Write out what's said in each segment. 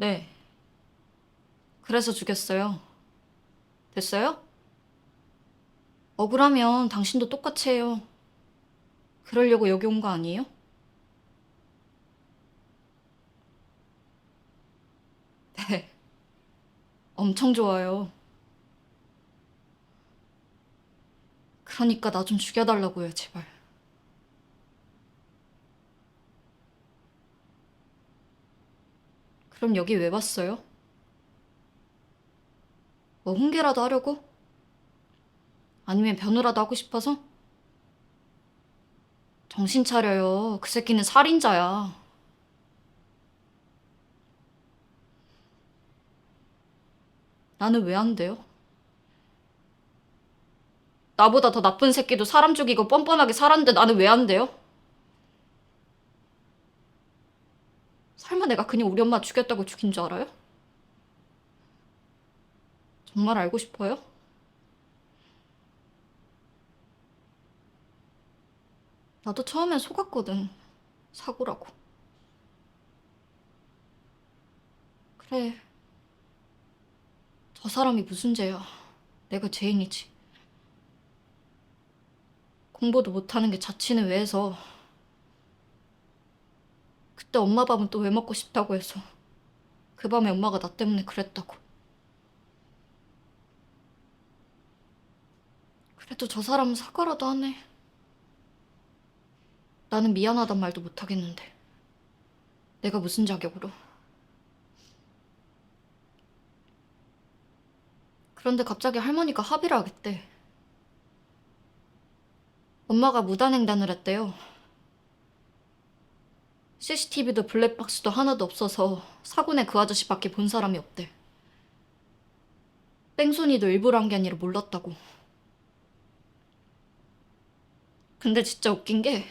네. 그래서 죽였어요. 됐어요? 억울하면 당신도 똑같이 해요. 그러려고 여기 온 거 아니에요? 네. 엄청 좋아요. 그러니까 나 좀 죽여달라고요, 제발. 그럼 여기 왜 왔어요? 뭐 훈계라도 하려고? 아니면 변호라도 하고 싶어서? 정신 차려요. 그 새끼는 살인자야. 나는 왜 안 돼요? 나보다 더 나쁜 새끼도 사람 죽이고 뻔뻔하게 살았는데 나는 왜 안 돼요? 설마 내가 그냥 우리 엄마 죽였다고 죽인 줄 알아요? 정말 알고 싶어요? 나도 처음엔 속았거든. 사고라고. 그래. 저 사람이 무슨 죄야. 내가 죄인이지. 공부도 못하는 게 자취는 왜 해서. 그때 엄마 밥은 또 왜 먹고 싶다고 해서. 그 밤에 엄마가 나 때문에 그랬다고. 그래도 저 사람은 사과라도 하네. 나는 미안하단 말도 못하겠는데. 내가 무슨 자격으로. 그런데 갑자기 할머니가 합의를 하겠대. 엄마가 무단횡단을 했대요. CCTV도 블랙박스도 하나도 없어서 사고내 그 아저씨밖에 본 사람이 없대. 뺑소니도 일부러 한 게 아니라 몰랐다고. 근데 진짜 웃긴 게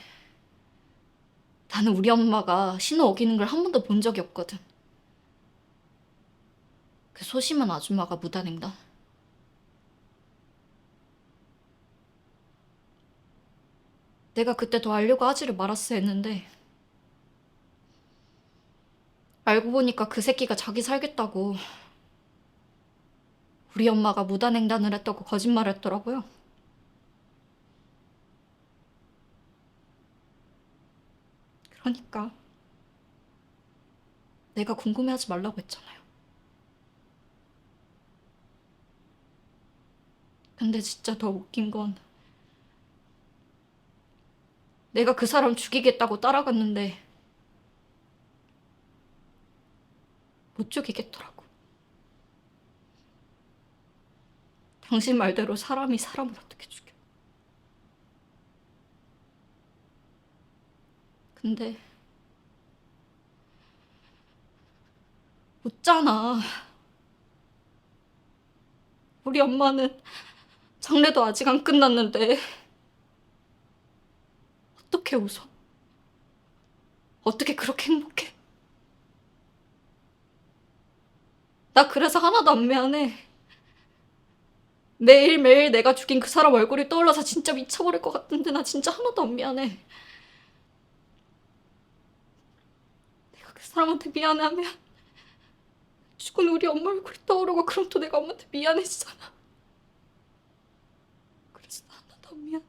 나는 우리 엄마가 신호 어기는 걸 한 번도 본 적이 없거든. 그 소심한 아줌마가 무단횡단. 내가 그때 더 알려고 하지를 말았어야 했는데 알고 보니까 그 새끼가 자기 살겠다고 우리 엄마가 무단횡단을 했다고 거짓말을 했더라고요. 그러니까 내가 궁금해하지 말라고 했잖아요. 근데 진짜 더 웃긴 건 내가 그 사람 죽이겠다고 따라갔는데 못 죽이겠더라고. 당신 말대로 사람이 사람을 어떻게 죽여? 근데 웃잖아. 우리 엄마는 장례도 아직 안 끝났는데 어떻게 웃어? 어떻게 그렇게 행복해? 나 그래서 하나도 안 미안해. 매일매일 내가 죽인 그 사람 얼굴이 떠올라서 진짜 미쳐버릴 것 같은데 나 진짜 하나도 안 미안해. 내가 그 사람한테 미안해하면 죽은 우리 엄마 얼굴이 떠오르고 그럼 또 내가 엄마한테 미안해지잖아. 그래서 나 하나도 안 미안해.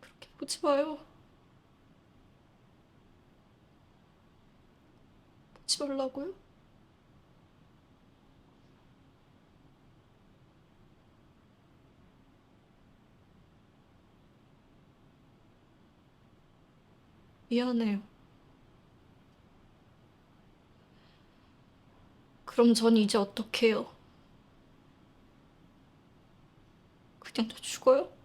그렇게 보지 마요. 말라고요? 미안해요. 그럼 전 이제 어떡해요? 그냥 저 죽어요?